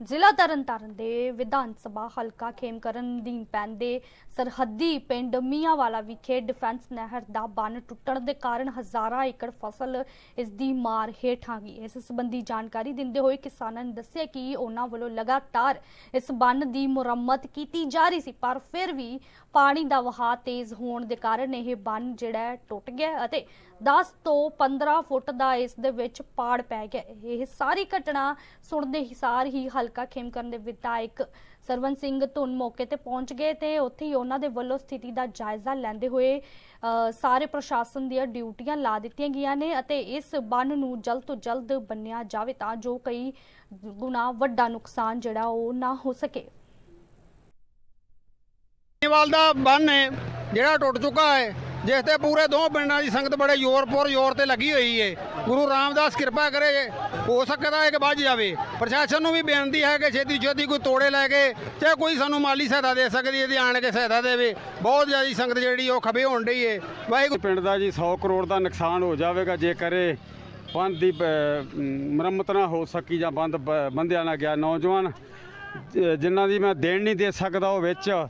ਜ਼ਿਲ੍ਹਾ ਤਰਨਤਾਰਨ ਦੇ ਵਿਧਾਨ ਸਭਾ ਹਲਕਾ ਖੇਮਕਰਨ ਅਧੀਨ ਪੈਂਦੇ ਸਰਹੱਦੀ ਪਿੰਡ ਮੀਆਂਵਾਲਾ ਵਿਖੇ ਡਿਫੈਂਸ ਨਹਿਰ ਦਾ ਬੰਨ ਟੁੱਟਣ ਦੇ ਕਾਰਨ ਹਜ਼ਾਰਾਂ ਏਕੜ ਫਸਲ ਇਸ ਦੀ ਮਾਰ ਹੇਠ ਆ ਗਈ। ਇਸ ਸੰਬੰਧੀ ਜਾਣਕਾਰੀ ਦਿੰਦੇ ਹੋਏ ਕਿਸਾਨਾਂ ਨੇ ਦੱਸਿਆ ਕਿ ਉਹਨਾਂ ਵੱਲੋਂ ਲਗਾਤਾਰ ਇਸ ਬੰਨ ਦੀ ਮੁਰੰਮਤ ਕੀਤੀ ਜਾ ਰਹੀ ਸੀ, ਪਰ ਫਿਰ ਵੀ ਪਾਣੀ ਦਾ ਵਹਾਅ ਤੇਜ਼ ਹੋਣ ਦੇ ਕਾਰਨ ਇਹ ਬੰਨ ਜਿਹੜਾ ਟੁੱਟ ਗਿਆ ਅਤੇ 10 ਤੋਂ 15 ਫੁੱਟ ਦਾ ਇਸ ਦੇ ਵਿੱਚ ਪਾੜ ਪੈ ਗਿਆ। ਇਹ ਸਾਰੀ ਘਟਨਾ ਸੁਣਦੇ ਹੀ ਸਾਰ ਹੀ ਹਲਕਾ ਖੇਮਕਰਨ ਦੇ ਵਿਧਾਇਕ ਸਰਵਨ ਸਿੰਘ ਧੁੰਨ ਮੌਕੇ ਤੇ ਪਹੁੰਚ ਗਏ ਤੇ ਉੱਥੇ ਹੀ ਉਹਨਾਂ ਦੇ ਵੱਲੋਂ ਸਥਿਤੀ ਦਾ ਜਾਇਜ਼ਾ ਲੈਂਦੇ ਹੋਏ ਸਾਰੇ ਪ੍ਰਸ਼ਾਸਨ ਦੀਆਂ ਡਿਊਟੀਆਂ ਲਾ ਦਿੱਤੀਆਂ ਗਈਆਂ ਨੇ ਅਤੇ ਇਸ ਬੰਨ ਨੂੰ ਜਲਦ ਤੋਂ ਜਲਦ ਬੰਨਿਆ ਜਾਵੇ ਤਾਂ ਜੋ ਕਈ ਗੁਣਾ ਵੱਡਾ ਨੁਕਸਾਨ ਜਿਹੜਾ ਉਹ ਨਾ ਹੋ ਸਕੇ। ਵਾਲ ਦਾ ਬੰਨ ਹੈ, ਜਿਹੜਾ ਟੁੱਟ ਚੁੱਕਾ ਹੈ। ਜਿਸ ਤੇ ਪੂਰੇ ਦੋ ਪਿੰਡਾਂ ਦੀ ਸੰਗਤ ਬੜੇ ਜ਼ੋਰਪੁਰ ਜ਼ੋਰ ਤੇ ਲੱਗੀ ਹੋਈ ਹੈ ਗੁਰੂ ਰਾਮਦਾਸ ਕਿਰਪਾ ਕਰੇ, ਹੋ ਸਕਦਾ ਹੈ ਕਿ ਵੱਜ ਜਾਵੇ। ਪ੍ਰਸ਼ਾਸਨ ਨੂੰ ਵੀ ਬੇਨਤੀ ਹੈ ਕਿ ਛੇਤੀ ਛੇਤੀ ਕੋਈ ਤੋੜੇ ਲੈ ਕੇ ਚਾਹੇ ਕੋਈ ਸਾਨੂੰ ਮਾਲੀ ਸਹਾਇਤਾ ਦੇ ਸਕਦੀ ਹੈ ਇਹਦੀ ਆਣ ਕੇ ਸਹਾਇਤਾ ਦੇਵੇ। ਬਹੁਤ ਜ਼ਿਆਦਾ ਸੰਗਤ ਜਿਹੜੀ ਉਹ ਖਬੇ ਹੋਣ ਡਈ ਹੈ ਵਾਹਿਗੁਰੂ ਪਿੰਡ ਦਾ ਜੀ 100 ਕਰੋੜ ਦਾ ਨੁਕਸਾਨ ਹੋ ਜਾਵੇਗਾ, ਜੇ ਕਰੇ ਬੰਦ ਦੀ ਮੁਰੰਮਤ ਨਾ ਹੋ ਸਕੀ ਜਾਂ ਬੰਦ, ਬ- ਬੰਦਿਆ ਨਾ ਗਿਆ ਨੌਜਵਾਨ, ਜ- ਜਿਨ੍ਹਾਂ ਦੀ ਮੈਂ ਦੇਣ ਨਹੀਂ ਦੇ ਸਕਦਾ ਉਹ ਵਿੱਚ,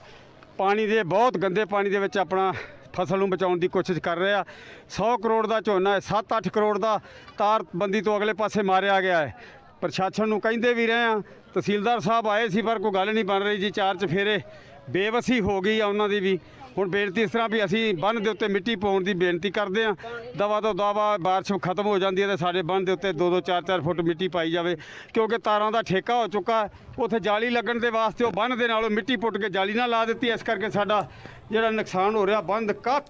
ਪਾਣੀ ਦੇ, ਬਹੁਤ ਗੰਦੇ ਪਾਣੀ ਦੇ ਵਿੱਚ ਆਪਣਾ ਫਸਲ ਨੂੰ ਬਚਾਉਣ ਦੀ ਕੋਸ਼ਿਸ਼ ਕਰ ਰਿਹਾ। 100 ਕਰੋੜ ਦਾ ਝੋਨਾ ਹੈ 7-8 ਕਰੋੜ ਦਾ ਤਾਰ ਬੰਦੀ ਤੋਂ ਅਗਲੇ ਪਾਸੇ ਮਾਰਿਆ ਗਿਆ ਹੈ। ਪ੍ਰਸ਼ਾਸਨ ਨੂੰ ਕਹਿੰਦੇ ਵੀ ਰਹੇ ਆ ਤਹਿਸੀਲਦਾਰ ਸਾਹਿਬ ਆਏ ਸੀ, ਪਰ ਕੋਈ ਗੱਲ ਨਹੀਂ ਬਣ ਰਹੀ ਜੀ, ਚਾਰ ਚਫੇਰੇ ਬੇਵਸੀ ਹੋ ਗਈ ਆ ਉਹਨਾਂ ਦੀ ਵੀ। ਹੁਣ ਬੇਨਤੀ ਇਸ ਤਰ੍ਹਾਂ ਵੀ ਅਸੀਂ ਬੰਨ ਦੇ ਉੱਤੇ ਮਿੱਟੀ ਪਾਉਣ ਦੀ ਬੇਨਤੀ ਕਰਦੇ ਹਾਂ। ਦਵਾ ਤੋਂ ਦਵਾ ਬਾਰਿਸ਼ ਖਤਮ ਹੋ ਜਾਂਦੀ ਹੈ ਤੇ ਸਾਡੇ ਬੰਨ ਦੇ ਉੱਤੇ 2-2 4-4 ਫੁੱਟ ਮਿੱਟੀ ਪਾਈ ਜਾਵੇ, ਕਿਉਂਕਿ ਤਾਰਾਂ ਦਾ ਠੇਕਾ ਹੋ ਚੁੱਕਾ। ਹੈ ਉੱਥੇ ਜਾਲੀ ਲੱਗਣ ਦੇ ਵਾਸਤੇ ਉਹ ਬੰਨ ਦੇ ਨਾਲੋਂ ਮਿੱਟੀ ਪੁੱਟ ਕੇ ਜਾਲੀ ਨਾਲ ਲਾ ਦਿੱਤੀ ਇਸ ਕਰਕੇ ਸਾਡਾ ਜਿਹੜਾ ਨੁਕਸਾਨ ਹੋ ਰਿਹਾ ਬੰਦ ਕਾ